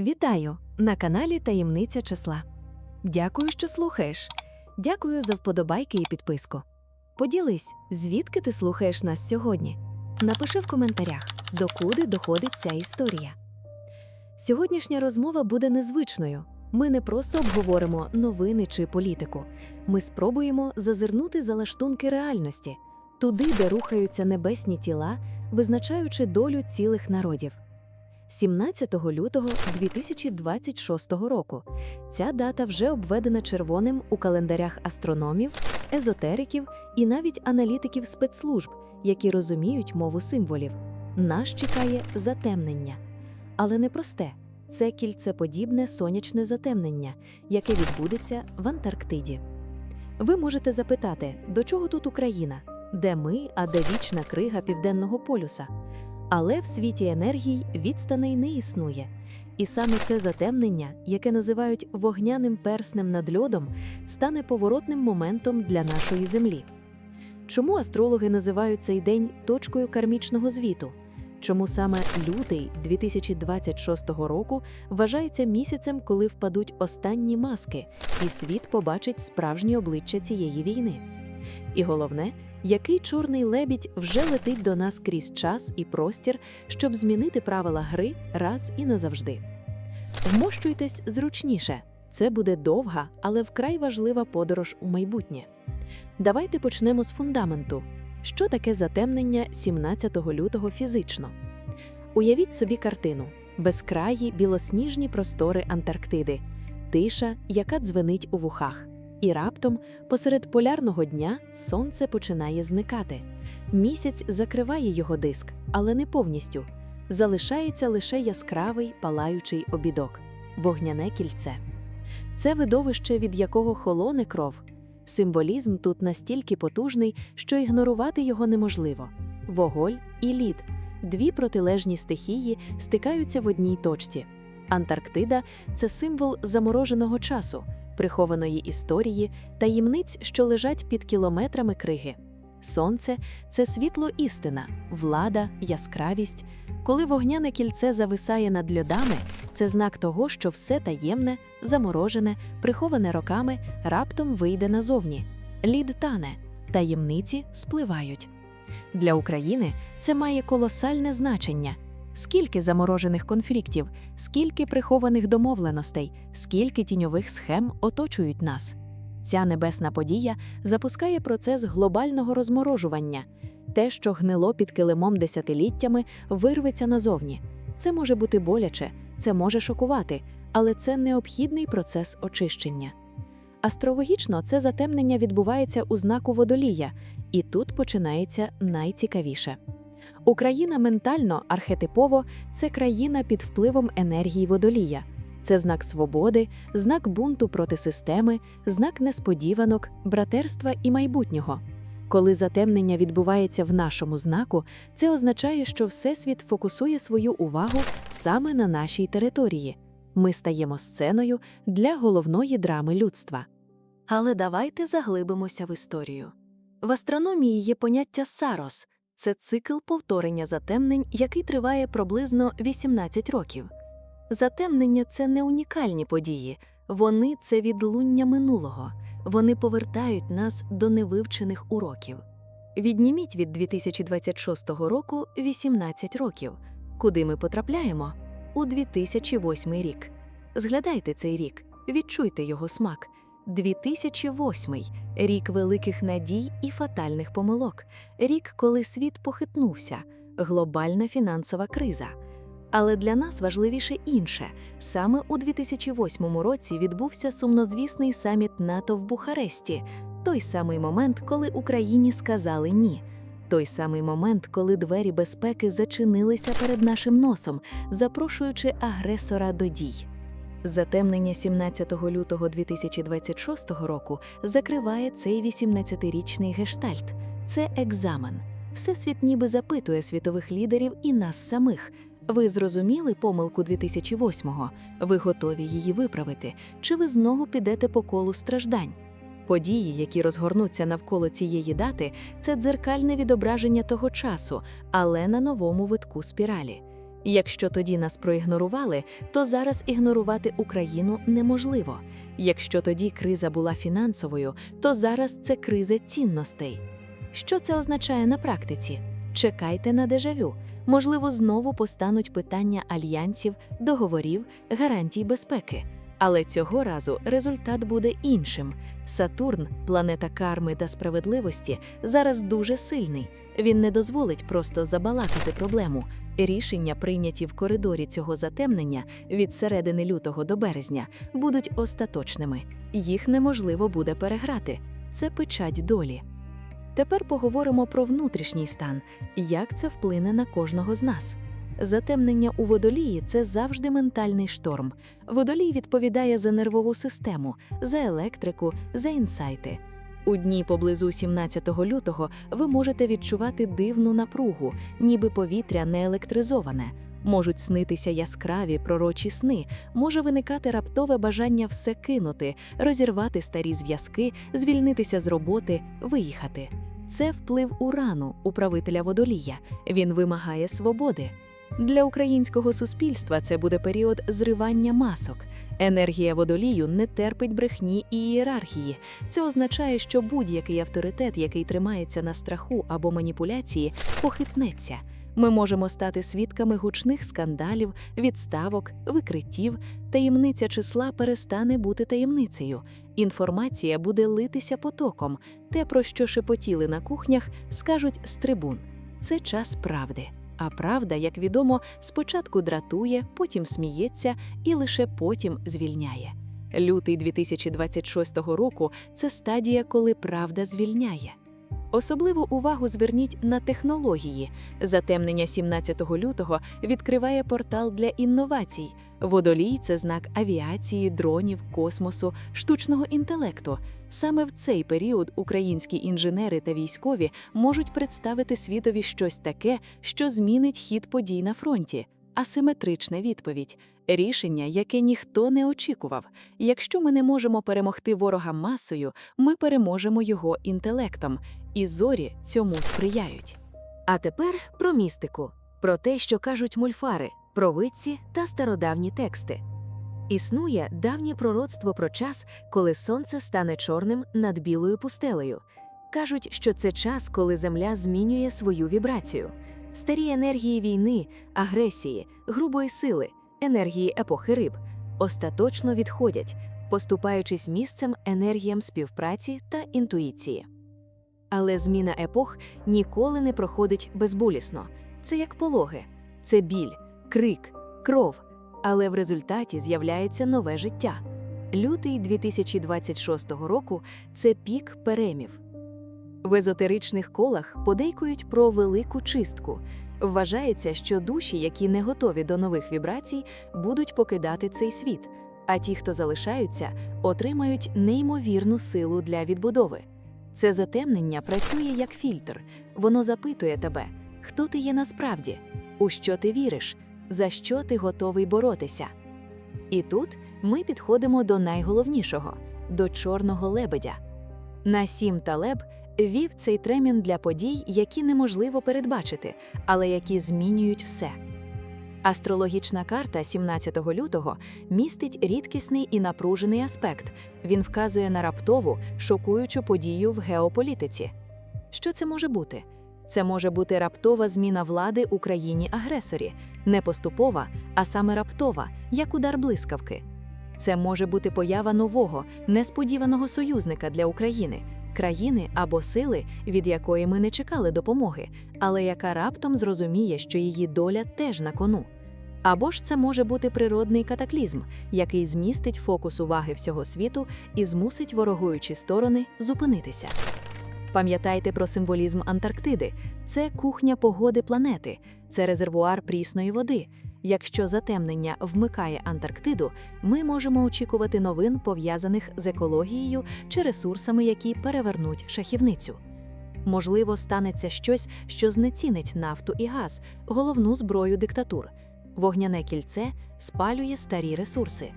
Вітаю на каналі Таємниця числа. Дякую, що слухаєш. Дякую за вподобайки і підписку. Поділись, звідки ти слухаєш нас сьогодні. Напиши в коментарях, докуди доходить ця історія. Сьогоднішня розмова буде незвичною. Ми не просто обговоримо новини чи політику. Ми спробуємо зазирнути за лаштунки реальності, туди, де рухаються небесні тіла, визначаючи долю цілих народів. 17 лютого 2026 року. Ця дата вже обведена червоним у календарях астрономів, езотериків і навіть аналітиків спецслужб, які розуміють мову символів. Нас чекає затемнення. Але не просте це кільцеподібне сонячне затемнення, яке відбудеться в Антарктиді. Ви можете запитати, до чого тут Україна, де ми, а де вічна крига Південного полюса. Але в світі енергій відстаней не існує. І саме це затемнення, яке називають вогняним перснем над льодом, стане поворотним моментом для нашої Землі. Чому астрологи називають цей день точкою кармічного звіту? Чому саме лютий 2026 року вважається місяцем, коли впадуть останні маски, і світ побачить справжнє обличчя цієї війни? І головне, який чорний лебідь вже летить до нас крізь час і простір, щоб змінити правила гри раз і назавжди. Вмощуйтесь зручніше. Це буде довга, але вкрай важлива подорож у майбутнє. Давайте почнемо з фундаменту. Що таке затемнення 17 лютого фізично? Уявіть собі картину: безкраї білосніжні простори Антарктиди, тиша, яка дзвенить у вухах. І раптом, посеред полярного дня, сонце починає зникати. Місяць закриває його диск, але не повністю. Залишається лише яскравий палаючий обідок вогняне кільце. Це видовище, від якого холоне кров. Символізм тут настільки потужний, що ігнорувати його неможливо. Воголь і лід дві протилежні стихії стикаються в одній точці. Антарктида це символ замороженого часу прихованої історії, таємниць, що лежать під кілометрами криги. Сонце це світло істина, влада, яскравість. Коли вогняне кільце зависає над льодами, це знак того, що все таємне, заморожене, приховане роками, раптом вийде назовні. Лід тане, таємниці спливають. Для України це має колосальне значення. Скільки заморожених конфліктів, скільки прихованих домовленостей, скільки тіньових схем оточують нас. Ця небесна подія запускає процес глобального розморожування. Те, що гнило під килимом десятиліттями, вирветься назовні. Це може бути боляче, це може шокувати, але це необхідний процес очищення. Астрологічно це затемнення відбувається у знаку водолія, і тут починається найцікавіше. Україна ментально, архетипово це країна під впливом енергії водолія. Це знак свободи, знак бунту проти системи, знак несподіванок, братерства і майбутнього. Коли затемнення відбувається в нашому знаку, це означає, що Всесвіт фокусує свою увагу саме на нашій території. Ми стаємо сценою для головної драми людства. Але давайте заглибимося в історію. В астрономії є поняття сарос це цикл повторення затемнень, який триває приблизно 18 років. Затемнення це не унікальні події, вони це відлуння минулого, вони повертають нас до невивчених уроків. Відніміть від 2026 року 18 років. Куди ми потрапляємо? У 2008 рік. Згадайте цей рік, відчуйте його смак. 2008 – рік великих надій і фатальних помилок, рік, коли світ похитнувся, глобальна фінансова криза. Але для нас важливіше інше. Саме у 2008 році відбувся сумнозвісний саміт НАТО в Бухаресті, той самий момент, коли Україні сказали ні. Той самий момент, коли двері безпеки зачинилися перед нашим носом, запрошуючи агресора до дій. Затемнення 17 лютого 2026 року закриває цей 18-річний гештальт. Це екзамен. Всесвіт ніби запитує світових лідерів і нас самих. Ви зрозуміли помилку 2008-го? Ви готові її виправити? Чи ви знову підете по колу страждань? Події, які розгорнуться навколо цієї дати, це дзеркальне відображення того часу, але на новому витку спіралі. Якщо тоді нас проігнорували, то зараз ігнорувати Україну неможливо. Якщо тоді криза була фінансовою, то зараз це криза цінностей. Що це означає на практиці? Чекайте на дежавю. Можливо, знову постануть питання альянсів, договорів, гарантій безпеки. Але цього разу результат буде іншим. Сатурн, планета карми та справедливості, зараз дуже сильний. Він не дозволить просто забалакати проблему. Рішення, прийняті в коридорі цього затемнення від середини лютого до березня, будуть остаточними. Їх неможливо буде переграти. Це печать долі. Тепер поговоримо про внутрішній стан, як це вплине на кожного з нас. Затемнення у водолії це завжди ментальний шторм. Водолій відповідає за нервову систему, за електрику, за інсайти. У дні поблизу 17 лютого ви можете відчувати дивну напругу, ніби повітря не електризоване. Можуть снитися яскраві пророчі сни, може виникати раптове бажання все кинути, розірвати старі зв'язки, звільнитися з роботи, виїхати. Це вплив урану, управителя водолія. Він вимагає свободи. Для українського суспільства це буде період зривання масок. Енергія водолію не терпить брехні і ієрархії. Це означає, що будь-який авторитет, який тримається на страху або маніпуляції, похитнеться. Ми можемо стати свідками гучних скандалів, відставок, викриттів. Таємниця числа перестане бути таємницею. Інформація буде литися потоком. Те, про що шепотіли на кухнях, скажуть з трибун. Це час правди. А правда, як відомо, спочатку дратує, потім сміється і лише потім звільняє. Лютий 2026 року це стадія, коли правда звільняє. Особливу увагу зверніть на технології. Затемнення 17 лютого відкриває портал для інновацій. Водолій це знак авіації, дронів, космосу, штучного інтелекту. Саме в цей період українські інженери та військові можуть представити світові щось таке, що змінить хід подій на фронті. Асиметрична відповідь рішення, яке ніхто не очікував. Якщо ми не можемо перемогти ворога масою, ми переможемо його інтелектом, і зорі цьому сприяють. А тепер про містику, про те, що кажуть мульфари, провидці та стародавні тексти. Існує давнє пророцтво про час, коли сонце стане чорним над білою пустелею. Кажуть, що це час, коли Земля змінює свою вібрацію. Старі енергії війни, агресії, грубої сили, енергії епохи риб остаточно відходять, поступаючись місцем енергіям співпраці та інтуїції. Але зміна епох ніколи не проходить безболісно. Це як пологи, це біль, крик, кров. Але в результаті з'являється нове життя. Лютий 2026 року це пік перемів. В езотеричних колах подейкують про велику чистку. Вважається, що душі, які не готові до нових вібрацій, будуть покидати цей світ, а ті, хто залишаються, отримають неймовірну силу для відбудови. Це затемнення працює як фільтр. Воно запитує тебе, хто ти є насправді, у що ти віриш, за що ти готовий боротися. І тут ми підходимо до найголовнішого до чорного лебедя. Насім Талеб вів цей тремін для подій, які неможливо передбачити, але які змінюють все. Астрологічна карта 17 лютого містить рідкісний і напружений аспект. Він вказує на раптову, шокуючу подію в геополітиці. Що це може бути? Це може бути раптова зміна влади у країні-агресорі, не поступова, а саме раптова, як удар блискавки. Це може бути поява нового, несподіваного союзника для України, країни або сили, від якої ми не чекали допомоги, але яка раптом зрозуміє, що її доля теж на кону. Або ж це може бути природний катаклізм, який змістить фокус уваги всього світу і змусить ворогуючі сторони зупинитися. Пам'ятайте про символізм Антарктиди це кухня погоди планети, це резервуар прісної води. Якщо затемнення вмикає Антарктиду, ми можемо очікувати новин, пов'язаних з екологією чи ресурсами, які перевернуть шахівницю. Можливо, станеться щось, що знецінить нафту і газ, головну зброю диктатур. Вогняне кільце спалює старі ресурси.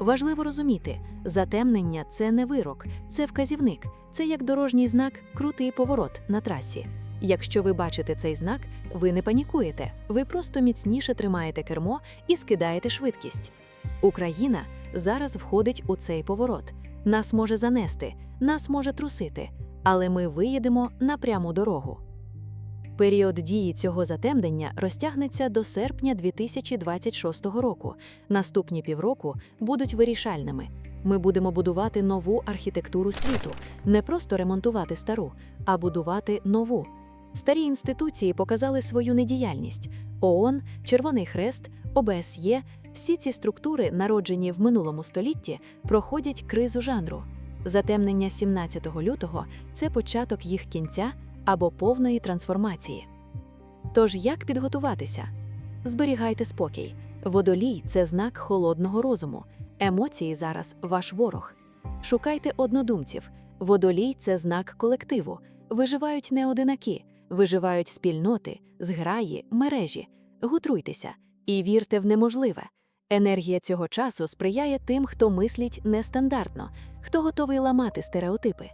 Важливо розуміти, затемнення це не вирок, це вказівник, це як дорожній знак крутий поворот на трасі. Якщо ви бачите цей знак, ви не панікуєте, ви просто міцніше тримаєте кермо і скидаєте швидкість. Україна зараз входить у цей поворот. Нас може занести, нас може трусити, але ми виїдемо на пряму дорогу. Період дії цього затемнення розтягнеться до серпня 2026 року. Наступні півроку будуть вирішальними. Ми будемо будувати нову архітектуру світу, не просто ремонтувати стару, а будувати нову. Старі інституції показали свою недіяльність. ООН, Червоний Хрест, ОБСЄ – всі ці структури, народжені в минулому столітті, проходять кризу жанру. Затемнення 17 лютого це початок їх кінця або повної трансформації. Тож як підготуватися? Зберігайте спокій. Водолій це знак холодного розуму. Емоції зараз ваш ворог. Шукайте однодумців. Водолій це знак колективу. Виживають не одинаки, виживають спільноти, зграї, мережі. Гутруйтеся і вірте в неможливе. Енергія цього часу сприяє тим, хто мислить нестандартно, хто готовий ламати стереотипи.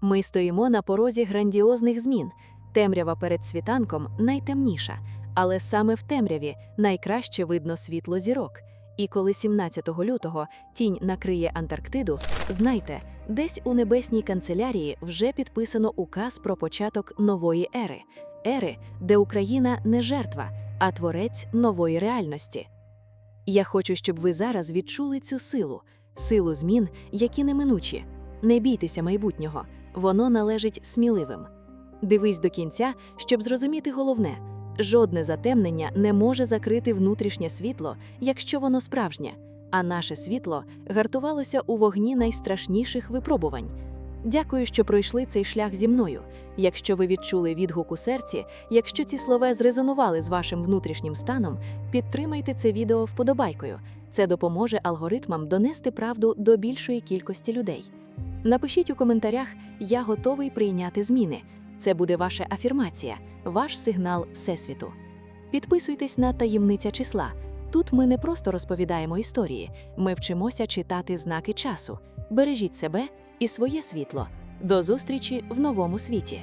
Ми стоїмо на порозі грандіозних змін. Темрява перед світанком найтемніша, але саме в темряві найкраще видно світло зірок. І коли 17 лютого тінь накриє Антарктиду, знайте, десь у небесній канцелярії вже підписано указ про початок нової ери, ери, де Україна не жертва, а творець нової реальності. Я хочу, щоб ви зараз відчули цю силу, силу змін, які неминучі. Не бійтеся майбутнього, воно належить сміливим. Дивись до кінця, щоб зрозуміти головне: жодне затемнення не може закрити внутрішнє світло, якщо воно справжнє, а наше світло гартувалося у вогні найстрашніших випробувань. Дякую, що пройшли цей шлях зі мною. Якщо ви відчули відгук у серці, якщо ці слова зрезонували з вашим внутрішнім станом, підтримайте це відео вподобайкою. Це допоможе алгоритмам донести правду до більшої кількості людей. Напишіть у коментарях Я готовий прийняти зміни. Це буде ваша афірмація, ваш сигнал Всесвіту. Підписуйтесь на таємниця числа. Тут ми не просто розповідаємо історії, ми вчимося читати знаки часу. Бережіть себе і своє світло. До зустрічі в новому світі.